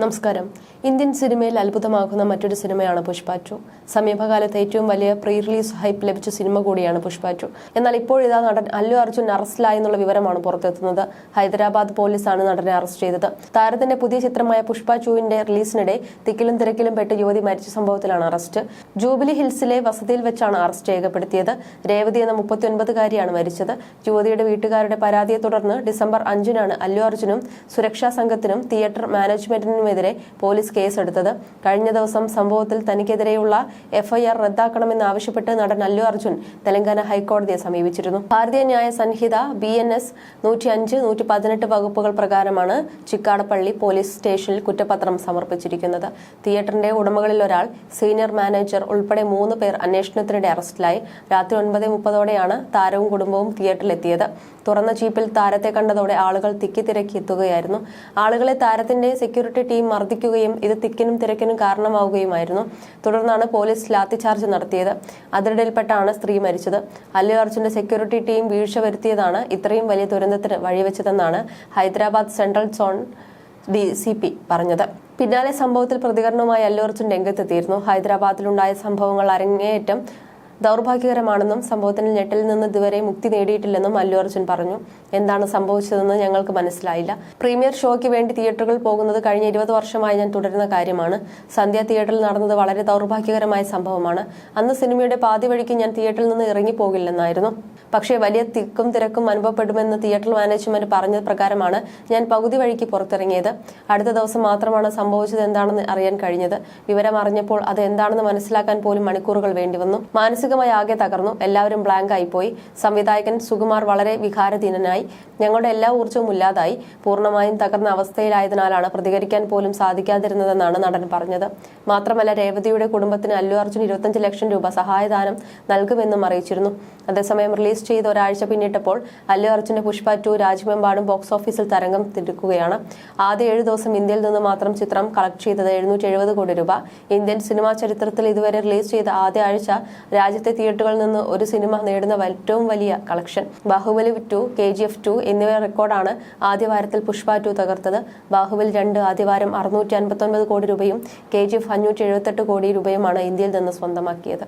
നമസ്കാരം. ഇന്ത്യൻ സിനിമയിൽ അത്ഭുതമാകുന്ന മറ്റൊരു സിനിമയാണ് പുഷ്പ സമീപകാലത്ത് ഏറ്റവും വലിയ പ്രീ റിലീസ് ഹൈപ്പ് ലഭിച്ച സിനിമ കൂടിയാണ് പുഷ്പ എന്നാൽ ഇപ്പോഴിതാ നടൻ അല്ലു അർജുൻ അറസ്റ്റിലായി എന്നുള്ള വിവരമാണ് പുറത്തെത്തുന്നത് ഹൈദരാബാദ് പോലീസാണ് നടനെ അറസ്റ്റ് ചെയ്തത്. താരത്തിന്റെ പുതിയ ചിത്രമായ പുഷ്പ റിലീസിനിടെ തിക്കിലും തിരക്കിലും പെട്ട് യുവതി മരിച്ച സംഭവത്തിലാണ് അറസ്റ്റ്. ജൂബിലി ഹിൽസിലെ വസതിയിൽ വെച്ചാണ് അറസ്റ്റ് രേഖപ്പെടുത്തിയത്. രേവതി എന്ന മുപ്പത്തിയൊൻപതുകാരിയാണ് മരിച്ചത്. യുവതിയുടെ വീട്ടുകാരുടെ പരാതിയെ തുടർന്ന് ഡിസംബർ അഞ്ചിനാണ് അല്ലു അർജുനും സുരക്ഷാ സംഘത്തിനും തിയേറ്റർ മാനേജ്മെന്റിനുമെതിരെ പോലീസ് കേസെടുത്തത്. കഴിഞ്ഞ ദിവസം സംഭവത്തിൽ തനിക്കെതിരെയുള്ള എഫ്ഐആർ റദ്ദാക്കണമെന്നാവശ്യപ്പെട്ട് നടൻ അല്ലു അർജുൻ തെലങ്കാന ഹൈക്കോടതിയെ സമീപിച്ചിരുന്നു. ഭാരതീയ ന്യായ സംഹിത ബി എൻ എസ് നൂറ്റി അഞ്ച് നൂറ്റി പതിനെട്ട് വകുപ്പുകൾ പ്രകാരമാണ് ചിക്കാടപ്പള്ളി പോലീസ് സ്റ്റേഷനിൽ കുറ്റപത്രം സമർപ്പിച്ചിരിക്കുന്നത്. തിയേറ്ററിന്റെ ഉടമകളിൽ ഒരാൾ സീനിയർ മാനേജർ ഉൾപ്പെടെ മൂന്ന് പേർ അന്വേഷണത്തിനിടെ അറസ്റ്റിലായി. രാത്രി ഒൻപത് മുപ്പതോടെയാണ് താരവും കുടുംബവും തിയേറ്ററിലെത്തിയത്. തുറന്ന ജീപ്പിൽ താരത്തെ കണ്ടതോടെ ആളുകൾ തിക്കി തിരക്കി എത്തുകയായിരുന്നു ആളുകളെ താരത്തിന്റെ സെക്യൂരിറ്റി ടീം മർദ്ദിക്കുകയും ഇത് തിക്കിനും തിരക്കിനും കാരണമാവുകയുമായിരുന്നു. തുടർന്നാണ് പോലീസ് ലാത്തിചാർജ് നടത്തിയത്. അതിനിടയിൽപ്പെട്ടാണ് സ്ത്രീ മരിച്ചത്. അല്ലു അർജുന്റെ സെക്യൂരിറ്റി ടീം വീഴ്ച വരുത്തിയതാണ് ഇത്രയും വലിയ ദുരന്തത്തിന് വഴിവെച്ചതെന്നാണ് Hyderabad central zone D C P പറഞ്ഞത്. പിന്നാലെ സംഭവത്തിൽ പ്രതികരണവുമായി അല്ലു അർജുൻ രംഗത്തെത്തിയിരുന്നു. ഹൈദരാബാദിലുണ്ടായ സംഭവങ്ങൾ അരങ്ങേറ്റം ദൗർഭാഗ്യകരമാണെന്നും സംഭവത്തിന് ഞെട്ടിൽ നിന്ന് ഇതുവരെ മുക്തി നേടിയിട്ടില്ലെന്നും അല്ലു അർജുൻ പറഞ്ഞു. എന്താണ് സംഭവിച്ചതെന്ന് ഞങ്ങൾക്ക് മനസ്സിലായില്ല. പ്രീമിയർ ഷോയ്ക്ക് വേണ്ടി തിയേറ്ററുകൾ പോകുന്നത് കഴിഞ്ഞ ഇരുപത് വർഷമായി ഞാൻ തുടരുന്ന കാര്യമാണ്. സന്ധ്യ തിയേറ്ററിൽ നടന്നത് വളരെ ദൗർഭാഗ്യകരമായ സംഭവമാണ്. അന്ന് സിനിമയുടെ പാതി വഴിക്ക് ഞാൻ തിയേറ്ററിൽ നിന്ന് ഇറങ്ങിപ്പോകില്ലെന്നായിരുന്നു പക്ഷേ വലിയ തിക്കും തിരക്കും അനുഭവപ്പെടുമെന്ന് തിയേറ്റർ മാനേജ്മെന്റ് പറഞ്ഞ പ്രകാരമാണ് ഞാൻ പകുതി വഴിക്ക് പുറത്തിറങ്ങിയത്. അടുത്ത ദിവസം മാത്രമാണ് സംഭവിച്ചത് എന്താണെന്ന് അറിയാൻ കഴിഞ്ഞത്. വിവരം അറിഞ്ഞപ്പോൾ അത് എന്താണെന്ന് മനസ്സിലാക്കാൻ പോലും മണിക്കൂറുകൾ വേണ്ടിവന്നു മാനസികമായി ആകെ തകർന്നു. എല്ലാവരും ബ്ലാങ്ക് ആയിപ്പോയി. സംവിധായകൻ സുകുമാർ വളരെ വികാരധീനനായി. ഞങ്ങളുടെ എല്ലാ ഊർജവും ഇല്ലാതായി. പൂർണമായും തകർന്ന അവസ്ഥയിലായതിനാലാണ് പ്രതികരിക്കാൻ പോലും സാധിക്കാതിരുന്നതെന്നാണ് നടൻ പറഞ്ഞത്. മാത്രമല്ല രേവതിയുടെ കുടുംബത്തിന് അല്ലു അർജുൻ ഇരുപത്തഞ്ച് ലക്ഷം രൂപ സഹായദാനം നൽകുമെന്നും അറിയിച്ചിരുന്നു. അതേസമയം റിലീസ് ചെയ്ത് ഒരാഴ്ച പിന്നിട്ടപ്പോൾ അല്ലു അർജുന്റെ പുഷ്പ ടു രാജ്യമെമ്പാടും ബോക്സ് ഓഫീസിൽ തരംഗം തിരുക്കുകയാണ് ആദ്യ ഏഴു ദിവസം ഇന്ത്യയിൽ നിന്ന് മാത്രം ചിത്രം കളക്ട് ചെയ്തത് എഴുന്നൂറ്റി കോടി രൂപ. ഇന്ത്യൻ സിനിമാ ചരിത്രത്തിൽ ഇതുവരെ റിലീസ് ചെയ്ത ആദ്യ ആഴ്ച രാജ്യത്തെ തിയേറ്ററുകളിൽ നിന്ന് ഒരു സിനിമ നേടുന്ന ഏറ്റവും വലിയ collection Baahubali two K G F two എന്നിവ റെക്കോർഡാണ് ആദ്യവാരത്തിൽ പുഷ്പ ടു തകർത്തത്. ബാഹുബലി രണ്ട് ആദ്യവാരം അറുന്നൂറ്റി അൻപത്തൊൻപത് കോടി രൂപയും കെ ജി എഫ് അഞ്ഞൂറ്റി എഴുപത്തെട്ട് കോടി രൂപയുമാണ് ഇന്ത്യയിൽ നിന്ന് സ്വന്തമാക്കിയത്.